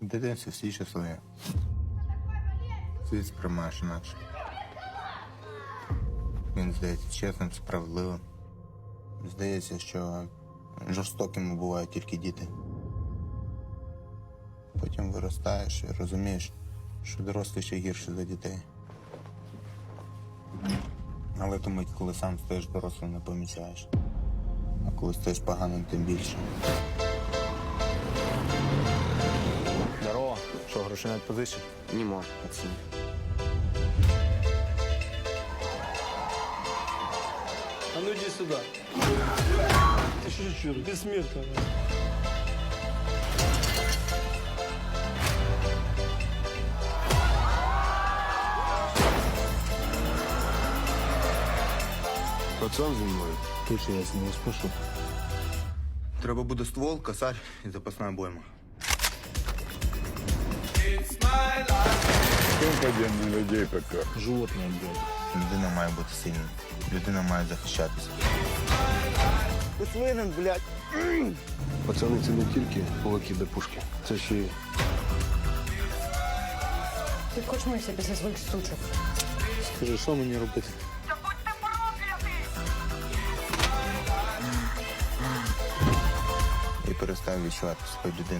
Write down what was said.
В дитинстві всі щасливі. Світ сприймаєш інакше. Він здається чесним, справедливим. Здається, що жорстокими бувають тільки діти. Потім виростаєш і розумієш, що дорослі ще гірше за дітей. Але ту мить, коли сам стаєш дорослим, не помічаєш. А коли стаєш поганим, тим більше. Що, грошей навіть позичив? Нема, пацаны. А ну иди сюда. Ты что, чур, бессмертный. Пацан зі мною. Тише, я з ним спишу. Треба буде ствол, косарь і запасна обойма. Компаденных людей пока. Животне, блядь. Людина має бути сильною. Людина має захищатися. Пацани, це не тільки кулаки до пушки. Це ще й Ти хоч мився після своїх сучок. Скажи, що мені робити? І перестав відчувати себе людиною.